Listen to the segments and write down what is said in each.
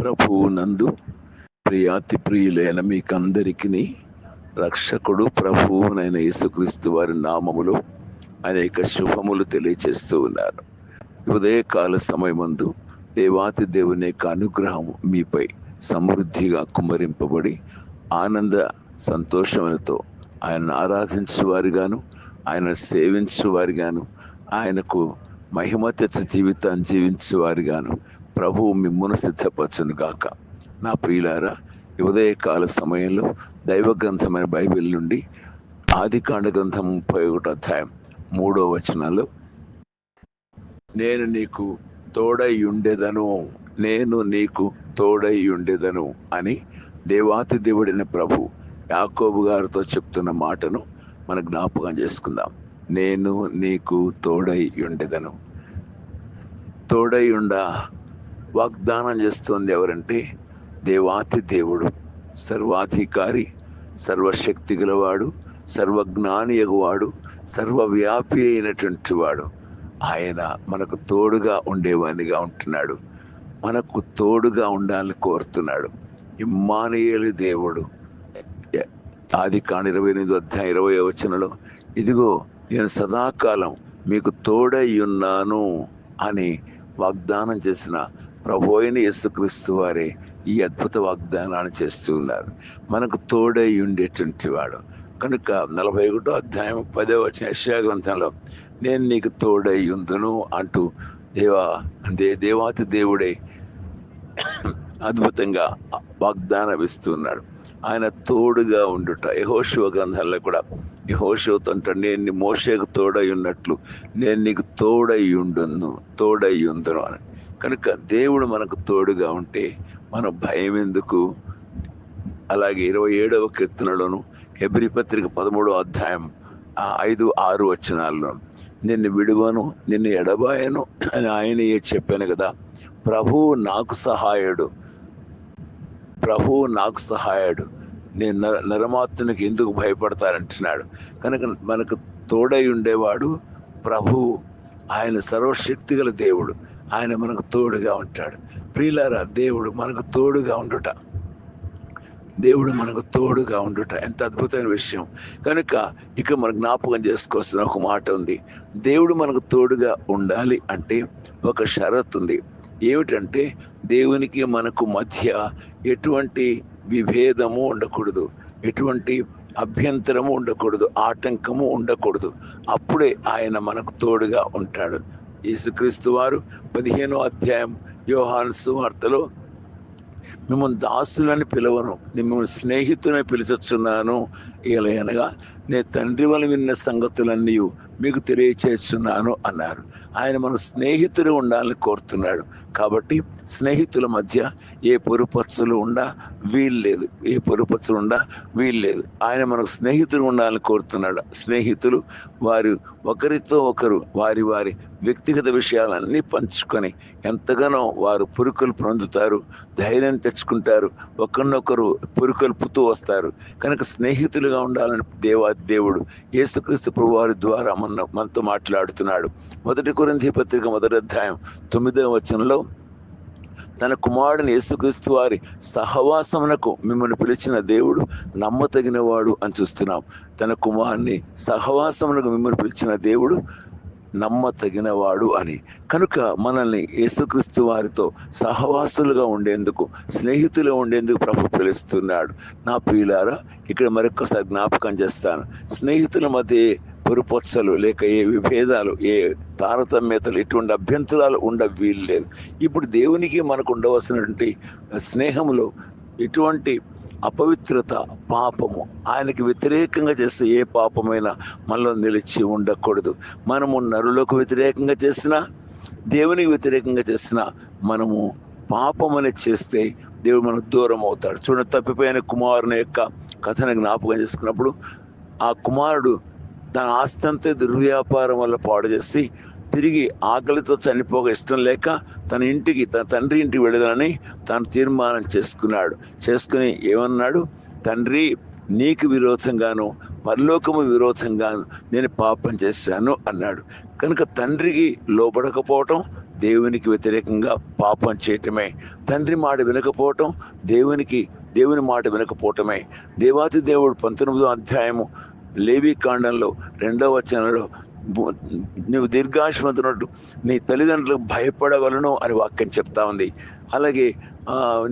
ప్రభువు నందు ప్రియాతి ప్రియులైన మీకందరికీ రక్షకుడు ప్రభువునైన యేసుక్రీస్తు వారి నామములో అనేక శుభములు తెలియచేస్తూ ఉన్నారు. ఉదయకాల సమయమందు దేవాతి దేవుని యొక్క అనుగ్రహం మీపై సమృద్ధిగా కుమ్మరింపబడి ఆనంద సంతోషములతో ఆయన ఆరాధించు వారిగాను ఆయన సేవించు వారిగాను ఆయనకు మహిమ తెచ్చ జీవితాన్ని జీవించు వారిగాను ప్రభువు మిమ్మును సిద్ధపరచును గాక. నా ప్రియులారా ఉదయకాల సమయంలో దైవ గ్రంథమైన బైబిల్ నుండి ఆదికాండ గ్రంథం ముప్పై ఒకటి అధ్యాయం మూడో వచనాలు. నేను నీకు తోడై ఉండేదను నేను నీకు తోడై ఉండేదను అని దేవాతి దేవుడైన ప్రభు యాకోబు గారితో చెప్తున్న మాటను మన జ్ఞాపకం చేసుకుందాం. నేను నీకు తోడై ఉండేదను. తోడై ఉండ వాగ్దానం చేస్తుంది ఎవరంటే దేవాతి దేవుడు సర్వాధికారి సర్వశక్తి గలవాడు సర్వజ్ఞాని ఎగువాడు సర్వవ్యాపి అయినటువంటి వాడు. ఆయన మనకు తోడుగా ఉండేవానిగా ఉంటున్నాడు. మనకు తోడుగా ఉండాలని కోరుతున్నాడు. ఇమ్మానియేలు దేవుడు. ఆది కాని ఇరవై ఎనిమిది అధ్యాయం ఇరవై వచనంలో ఇదిగో నేను సదాకాలం మీకు తోడై ఉన్నాను అని వాగ్దానం చేసిన ప్రభు అయిన యేసుక్రీస్తు వారే ఈ అద్భుత వాగ్దానాన్ని చేస్తూ ఉన్నారు మనకు తోడై ఉండేటువంటి వాడు. కనుక నలభై ఒకటో అధ్యాయం పదో వచ్చిన యశ్యా గ్రంథంలో నేను నీకు తోడై ఉందును అంటూ దేవా అంటే దేవాతి దేవుడే అద్భుతంగా వాగ్దానం ఇస్తున్నాడు ఆయన తోడుగా ఉండుట యహోశివ గ్రంథాల్లో కూడా యహోశివతో అంటాడు నేను నీ మోషకు తోడై ఉన్నట్లు నేను నీకు తోడై ఉండును తోడై ఉందును అని. కనుక దేవుడు మనకు తోడుగా ఉంటే మన భయం ఎందుకు? అలాగే ఇరవై ఏడవ కీర్తనలోను హెబ్రి పత్రిక పదమూడవ అధ్యాయం ఐదు ఆరు వచనాల్లో నిన్ను విడువను నిన్ను ఎడబాయను అని ఆయన చెప్పాను కదా. ప్రభువు నాకు సహాయుడు. ప్రభువు నాకు సహాయుడు. నేను నర నరమాత్మనికి ఎందుకు భయపడతానంటున్నాడు. కనుక మనకు తోడై ఉండేవాడు ప్రభువు ఆయన సర్వశక్తి గల దేవుడు. ఆయన మనకు తోడుగా ఉంటాడు. ప్రియులారా దేవుడు మనకు తోడుగా ఉండుట. దేవుడు మనకు తోడుగా ఉండుట. ఎంత అద్భుతమైన విషయం. కనుక ఇక మన జ్ఞాపకం చేసుకోవాల్సిన ఒక మాట ఉంది. దేవుడు మనకు తోడుగా ఉండాలి అంటే ఒక షరత్ ఉంది. ఏమిటంటే దేవునికి మనకు మధ్య ఎటువంటి విభేదము ఉండకూడదు. ఎటువంటి అభ్యంతరము ఉండకూడదు. ఆటంకము ఉండకూడదు. అప్పుడే ఆయన మనకు తోడుగా ఉంటాడు. యేసుక్రీస్తు వారు పదిహేనో అధ్యాయం యోహాను సువార్తలో మిమ్మల్ని దాసులని పిలవను. మిమ్మల్ని స్నేహితులని పిలిచొచ్చున్నాను అనగా నేను తండ్రి వల్ల విన్న సంగతులన్నీ మీకు తెలియచేస్తున్నాను అన్నారు. ఆయన మన స్నేహితుడు ఉండాలని కోరుతున్నాడు. కాబట్టి స్నేహితుల మధ్య ఏ పొరుపచ్చులు ఉండా వీల్లేదు ఏ పొరుపచ్చులు ఉండా వీల్లేదు ఆయన మనకు స్నేహితుడు ఉండాలని కోరుతున్నాడు. స్నేహితులు వారు ఒకరితో ఒకరు వారి వారి వ్యక్తిగత విషయాలన్నీ పంచుకొని ఎంతగానో వారు పురుకులు పొందుతారు. ధైర్యం తెచ్చు తెచ్చుకుంటారు ఒకరినొకరు పురుకొల్పుతూ వస్తారు. కనుక స్నేహితులుగా ఉండాలని దేవా దేవుడు యేసుక్రీస్తు ప్రభువారి ద్వారా మన మనతో మాట్లాడుతున్నాడు. మొదటి కొరింది పత్రిక మొదటి అధ్యాయం తొమ్మిదవ వచనంలో తన కుమారుడిని యేసుక్రీస్తు వారి సహవాసమునకు మిమ్మల్ని పిలిచిన దేవుడు నమ్మతగినవాడు అని చూస్తున్నాం. తన కుమారుని సహవాసమునకు మిమ్మల్ని పిలిచిన దేవుడు నమ్మతగినవాడు అని. కనుక మనల్ని యేసుక్రీస్తు వారితో సహవాసులుగా ఉండేందుకు స్నేహితులు ఉండేందుకు ప్రభు పిలుస్తున్నాడు. నా ప్రియులారా ఇక్కడ మరొకసారి జ్ఞాపకం చేస్తాను. స్నేహితుల మధ్య పొరుపొచ్చలు లేక ఏ విభేదాలు ఏ తారతమ్యతలు ఎటువంటి అభ్యంతరాలు ఉండ వీలు లేదు ఇప్పుడు దేవునికి మనకు ఉండవలసినటువంటి స్నేహంలో ఎటువంటి అపవిత్రత పాపము. ఆయనకి వ్యతిరేకంగా చేస్తే ఏ పాపమైనా మనలో నిలిచి ఉండకూడదు. మనము నరులకు వ్యతిరేకంగా చేసినా దేవునికి వ్యతిరేకంగా చేసినా మనము పాపం అనేది చేస్తే దేవుడు మనకు దూరం అవుతాడు చూడండి తప్పిపోయిన కుమారుని యొక్క కథను జ్ఞాపకం చేసుకున్నప్పుడు ఆ కుమారుడు తన ఆస్తి అంతా దుర్వ్యాపారం వల్ల పాడు చేసి తిరిగి ఆకలితో చనిపోక ఇష్టం లేక తన ఇంటికి తన తండ్రి ఇంటికి వెళ్ళదని తాను తీర్మానం చేసుకున్నాడు. చేసుకుని ఏమన్నాడు? తండ్రి నీకు విరోధంగాను పరలోకము విరోధంగాను నేను పాపం చేశాను అన్నాడు. కనుక తండ్రికి లోపడకపోవటం దేవునికి వ్యతిరేకంగా పాపం చేయటమే. తండ్రి మాట వినకపోవటం దేవునికి దేవుని మాట వినకపోవటమే. దేవాతి దేవుడు పంతొమ్మిదో అధ్యాయము లేవి కాండంలో రెండవ వచనంలో నువ్వు దీర్ఘాశ్వంతున్నట్టు నీ తల్లిదండ్రులకు భయపడవలను అని వాక్యం చెప్తా ఉంది. అలాగే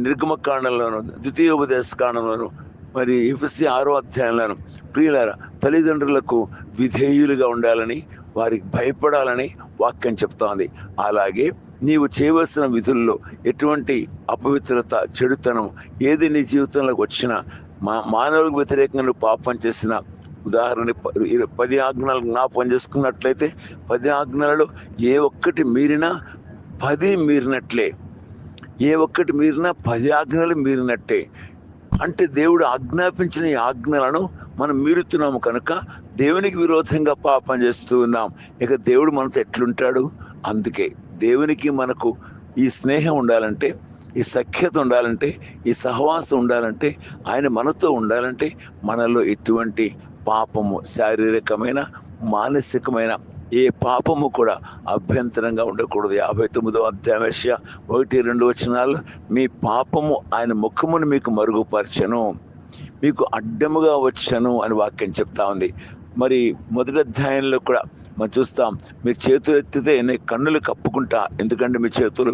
నిర్గమ కాండంలోను ద్వితీయోపదేశ కాండంలోను మరి ఎఫ్ఎస్సి ఆరో అధ్యాయంలోను ప్రియులారా తల్లిదండ్రులకు విధేయులుగా ఉండాలని వారికి భయపడాలని వాక్యం చెప్తోంది అలాగే నీవు చేయవలసిన విధుల్లో ఎటువంటి అపవిత్రత చెడుతనం ఏది నీ జీవితంలోకి వచ్చినా మా మానవులకు వ్యతిరేకంగా నువ్వు పాపం చేసినా ఉదాహరణ పది ఆజ్ఞలు జ్ఞాపకం చేసుకున్నట్లయితే పది ఆజ్ఞలలో ఏ ఒక్కటి మీరినా పది మీరినట్లే. ఏ ఒక్కటి మీరినా పది ఆజ్ఞలు మీరినట్టే. అంటే దేవుడు ఆజ్ఞాపించిన ఈ ఆజ్ఞలను మనం మీరుతున్నాము కనుక దేవునికి విరోధంగా పాపం చేస్తూ ఉన్నాం. ఇక దేవుడు మనతో ఎట్లుంటాడు? అందుకే దేవునికి మనకు ఈ స్నేహం ఉండాలంటే ఈ సఖ్యత ఉండాలంటే ఈ సహవాసం ఉండాలంటే ఆయన మనతో ఉండాలంటే మనలో ఎటువంటి పాపము శారీరకమైన మానసికమైన ఏ పాపము కూడా అభ్యంతరంగా ఉండకూడదు. యాభై తొమ్మిదో అధ్యాయశ ఒకటి రెండు వచనాలు మీ పాపము ఆయన ముఖమును మీకు మరుగుపరచను మీకు అడ్డముగా వచ్చను అని వాక్యం చెప్తా ఉంది. మరి మొదటి అధ్యాయంలో కూడా మనం చూస్తాం మీరు చేతులు ఎత్తితే నేను కన్నులు కప్పుకుంటా ఎందుకంటే మీ చేతులు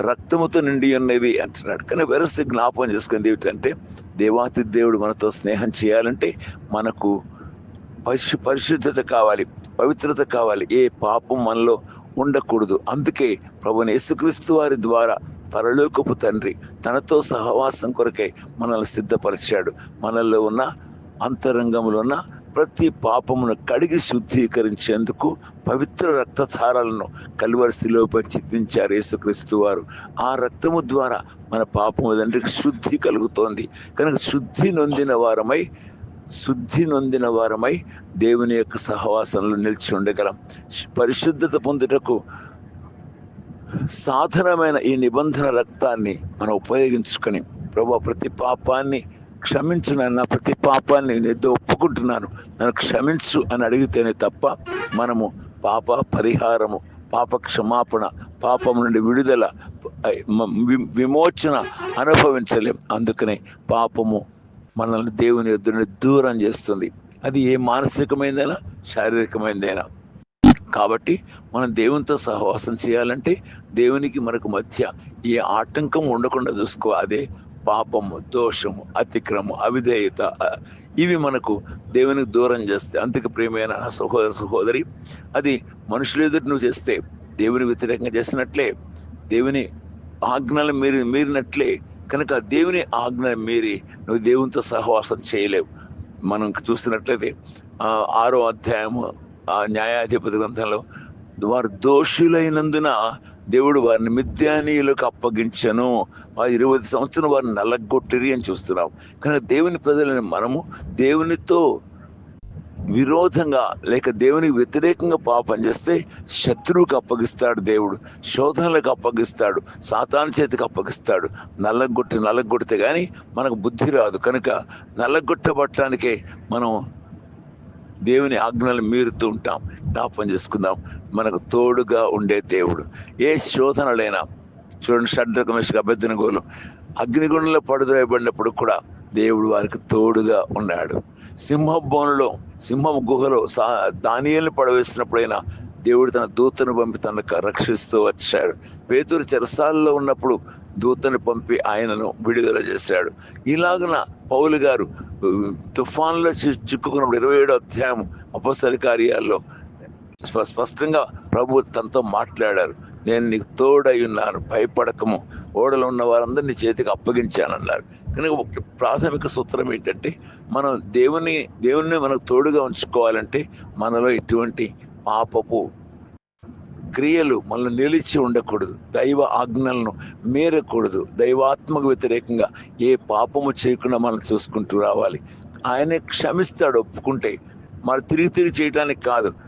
రక్తముతో నిండి ఉన్నవి అంటున్నాడు. కానీ వెరసి జ్ఞాపకం చేసుకుంది ఏమిటంటే దేవాతి దేవుడు మనతో స్నేహం చేయాలంటే మనకు పరిశు పరిశుద్ధత కావాలి పవిత్రత కావాలి. ఏ పాపం మనలో ఉండకూడదు. అందుకే ప్రభుని యేసుక్రీస్తు వారి ద్వారా పరలోకపు తండ్రి తనతో సహవాసం కొరకై మనల్ని సిద్ధపరిచాడు. మనల్లో ఉన్న అంతరంగంలో ఉన్న ప్రతి పాపమును కడిగి శుద్ధీకరించేందుకు పవిత్ర రక్తధారాలను కలువరిశిలో చిత్రించారు యేసుక్రీస్తు వారు. ఆ రక్తము ద్వారా మన పాపము తండ్రికి శుద్ధి కలుగుతోంది. కనుక శుద్ధి నొందిన వారమై శుద్ధి నొందిన వారమై దేవుని యొక్క సహవాసంలో నిలిచి ఉండగలం. పరిశుద్ధత పొందుటకు సాధనమైన ఈ నిబంధన రక్తాన్ని మనం ఉపయోగించుకొని ప్రభు ప్రతి పాపాన్ని క్షమించు నాన్న ప్రతి పాపాన్ని నేను ఒప్పుకుంటున్నాను. నన్ను క్షమించు అని అడిగితేనే తప్ప మనము పాప పరిహారము పాప క్షమాపణ పాపం నుండి విడుదల వి- విమోచన అనుభవించలేం. అందుకనే పాపము మనల్ని దేవుని ఎదురుని దూరం చేస్తుంది. అది ఏ మానసికమైందైనా శారీరకమైందైనా. కాబట్టి మనం దేవునితో సహవాసం చేయాలంటే దేవునికి మనకు మధ్య ఏ ఆటంకం ఉండకుండా చూసుకో అదే పాపము దోషము అతిక్రము అవిధేయత ఇవి మనకు దేవునికి దూరం చేస్తే అంతకు ప్రియమైన సహోదర సహోదరి అది మనుషులు ఎదురు నువ్వు చేస్తే దేవుని వ్యతిరేకంగా చేసినట్లే దేవుని ఆజ్ఞలు మీరి మీరినట్లే కనుక దేవుని ఆజ్ఞ మీరి నువ్వు దేవునితో సహవాసం చేయలేవు. మనం చూసినట్లయితే ఆరో అధ్యాయము ఆ న్యాయాధిపతి గ్రంథంలో వారు దోషులైనందున దేవుడు వారిని మిద్యానీయులకు అప్పగించను. ఆ ఇరవై సంవత్సరం వారిని నల్లగొట్టిరి అని చూస్తున్నాం. కనుక దేవుని ప్రజలని మనము దేవునితో విరోధంగా లేక దేవునికి వ్యతిరేకంగా పాపం చేస్తే శత్రువుకి అప్పగిస్తాడు దేవుడు. శోధనలకు అప్పగిస్తాడు. సాతాను చేతికి అప్పగిస్తాడు. నల్లగొట్టి నల్లగొడితే కానీ మనకు బుద్ధి రాదు. కనుక నల్లగొట్టబట్టడానికే మనం దేవుని ఆజ్ఞలు మీరుతూ ఉంటాం. జ్ఞాపం చేసుకుందాం. మనకు తోడుగా ఉండే దేవుడు. ఏ శోధనలైనా చూడండి షడ్రకమేష్ అభ్యర్థన గోలు. అగ్నిగుండంలో పడుదోయబడినప్పుడు కూడా దేవుడు వారికి తోడుగా ఉన్నాడు. సింహభవనంలో సింహం గుహలో సా దానియల్ని పడవేసినప్పుడైనా దేవుడు తన దూతను పంపి తనకు రక్షిస్తూ వచ్చాడు. పేతురు చెరసాలలో ఉన్నప్పుడు దూతను పంపి ఆయనను విడుదల చేశాడు. ఇలాగున పౌలు గారు తుఫాన్లో చిక్కుకున్నప్పుడు ఇరవై ఏడో అధ్యాయం అపసరి కార్యాల్లో స్పష్టంగా ప్రభు తనతో మాట్లాడారు. నేను నీకు తోడై ఉన్నాను భయపడకము. ఓడలు ఉన్న వారందరినీ చేతికి అప్పగించానన్నారు. కనుక ప్రాథమిక సూత్రం ఏంటంటే మనం దేవుని దేవుని మనకు తోడుగా ఉంచుకోవాలంటే మనలో ఎటువంటి పాపపు క్రియలు మనల్ని నిలిచి ఉండకూడదు. దైవ ఆజ్ఞలను మీరకూడదు. దైవాత్మకు వ్యతిరేకంగా ఏ పాపము చేయకుండా మనం చూసుకుంటూ రావాలి. ఆయనే క్షమిస్తాడు ఒప్పుకుంటే. మరి తిరిగి తిరిగి చేయడానికి కాదు.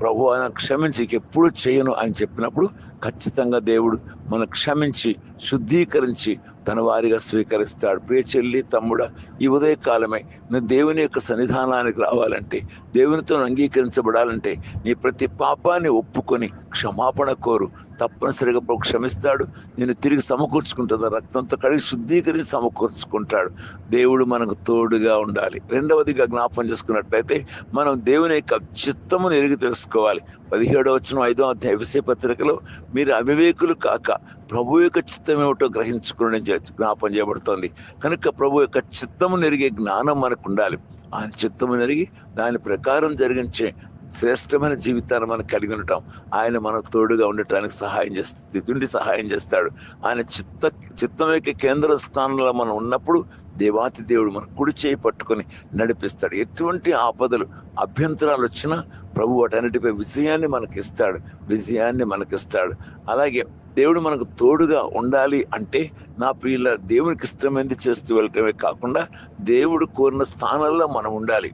ప్రభు ఆయన క్షమించి ఎప్పుడు చేయను అని చెప్పినప్పుడు ఖచ్చితంగా దేవుడు మన క్షమించి శుద్ధీకరించి తన వారిగా స్వీకరిస్తాడు. ప్రియ చెల్లి తమ్ముడ ఈ ఉదయకాలమే నువ్వు దేవుని యొక్క సన్నిధానానికి రావాలంటే దేవునితో అంగీకరించబడాలంటే నీ ప్రతి పాపాన్ని ఒప్పుకొని క్షమాపణ కోరు. తప్పనిసరిగా ప్రభు క్షమిస్తాడు. నేను తిరిగి సమకూర్చుకుంటుంది రక్తంతో కడిగి శుద్ధీకరించి సమకూర్చుకుంటాడు. దేవుడు మనకు తోడుగా ఉండాలి. రెండవదిగా జ్ఞాపం చేసుకున్నట్లయితే మనం దేవుని యొక్క చిత్తమును ఎరిగి తెలుసుకోవాలి. పదిహేడవ వచ్చిన ఐదో అధ్యాయ విషయ పత్రికలో మీరు అవివేకులు కాక ప్రభు యొక్క చిత్తం ఏమిటో గ్రహించుకుని జ్ఞాపం చేయబడుతోంది. కనుక ప్రభు యొక్క చిత్తము ఎరిగే జ్ఞానం మనకు ఉండాలి. ఆయన చిత్తము ఎరిగి దాని ప్రకారం జరిగించే శ్రేష్టమైన జీవితాన్ని మనం కలిగి ఉండటం ఆయన మనం తోడుగా ఉండటానికి సహాయం చేస్తుంది తిండి సహాయం చేస్తాడు. ఆయన చిత్త చిత్తం యొక్క కేంద్ర స్థానంలో మనం ఉన్నప్పుడు దేవాతి దేవుడు మన కుడి చేయి పట్టుకొని నడిపిస్తాడు. ఎటువంటి ఆపదలు అభ్యంతరాలు వచ్చినా ప్రభు వాటన్నిటిపై విజయాన్ని మనకి ఇస్తాడు విజయాన్ని మనకిస్తాడు. అలాగే దేవుడు మనకు తోడుగా ఉండాలి అంటే నా ప్రియుల దేవునికి ఇష్టమైంది చేస్తూ వెళ్ళటమే కాకుండా దేవుడు కోరిన స్థానాల్లో మనం ఉండాలి.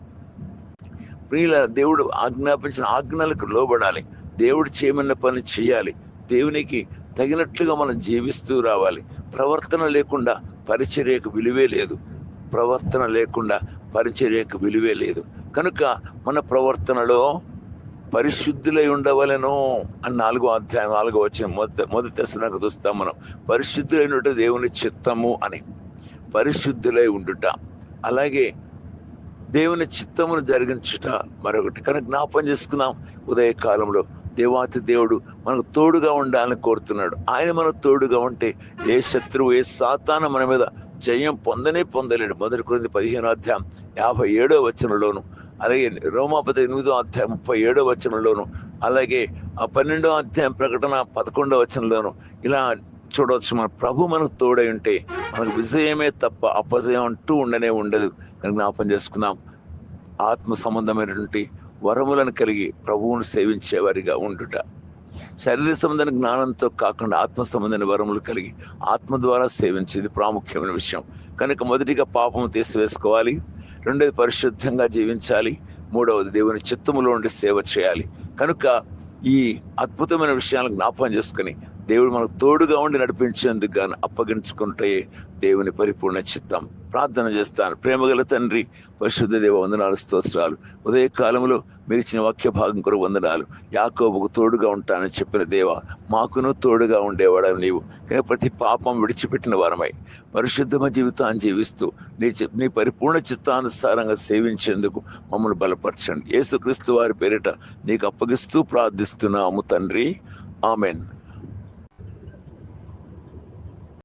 ప్రియుల దేవుడు ఆజ్ఞాపించిన ఆజ్ఞలకు లోబడాలి. దేవుడు చేయమన్న పని చేయాలి. దేవునికి తగినట్లుగా మనం జీవిస్తూ రావాలి. ప్రవర్తన లేకుండా పరిచర్యకు విలువే లేదు. ప్రవర్తన లేకుండా పరిచర్యకు విలువే లేదు. కనుక మన ప్రవర్తనలో పరిశుద్ధులై ఉండవలను అని నాలుగో అధ్యాయం నాలుగో వచ్చిన మొదటి మొదటి దశనకు చూస్తాం మనం. పరిశుద్ధులైనట్టు దేవుని చిత్తము అని. పరిశుద్ధులై ఉండుట. అలాగే దేవుని చిత్తమును జరిగించుట మరొకటి. కనుక జ్ఞాపం చేసుకున్నాం ఉదయకాలంలో. దేవాతి దేవుడు మనకు తోడుగా ఉండాలని కోరుతున్నాడు. ఆయన మనకు తోడుగా ఉంటే ఏ శత్రువు ఏ సాతాన మన మీద జయం పొందనే పొందలేడు. మొదటి కొరింది పదిహేను అధ్యాయం యాభై ఏడో వచనంలోను అలాగే రోమాపతి ఎనిమిదో అధ్యాయం ముప్పై ఏడో వచనంలోను అలాగే ఆ పన్నెండో అధ్యాయం ప్రకటన పదకొండో వచనంలోను ఇలా చూడవచ్చు. మన ప్రభు మనకు తోడై ఉంటే మనకు విజయమే తప్ప అపజయం అంటూ ఉండనే ఉండదు. కానీ జ్ఞాపం చేసుకుందాం. ఆత్మ సంబంధమైనటువంటి వరములను కలిగి ప్రభువును సేవించేవారిగా ఉండుట. శరీర సంబంధమైన జ్ఞానంతో కాకుండా ఆత్మ సంబంధమైన వరములు కలిగి ఆత్మ ద్వారా సేవించేది ప్రాముఖ్యమైన విషయం. కనుక మొదటిగా పాపము తీసివేసుకోవాలి. రెండవది పరిశుద్ధంగా జీవించాలి. మూడవది దేవుని చిత్తములో ఉండి సేవ చేయాలి. కనుక ఈ అద్భుతమైన విషయాలను జ్ఞాపకం చేసుకుని దేవుడు మనకు తోడుగా ఉండి నడిపించేందుకు గాను అప్పగించుకుంటే దేవుని పరిపూర్ణ చిత్తం. ప్రార్థన చేస్తాను. ప్రేమగల తండ్రి పరిశుద్ధ దేవ వందనాలు స్తోత్రాలు. ఉదయకాలంలో కాలంలో మీరు ఇచ్చిన వాక్య భాగం కొరకు వందనాలు. యాకోబుకు తోడుగా ఉంటానని చెప్పిన దేవ మాకును తోడుగా ఉండేవాడని నీవు. కానీ ప్రతి పాపం విడిచిపెట్టిన వారమై పరిశుద్ధమ జీవితాన్ని జీవిస్తూ నీ నీ పరిపూర్ణ చిత్తానుసారంగా సేవించేందుకు మమ్మల్ని బలపరచండి. యేసుక్రీస్తు వారి పేరిట నీకు అప్పగిస్తూ ప్రార్థిస్తున్నాము తండ్రి. ఆమెన్.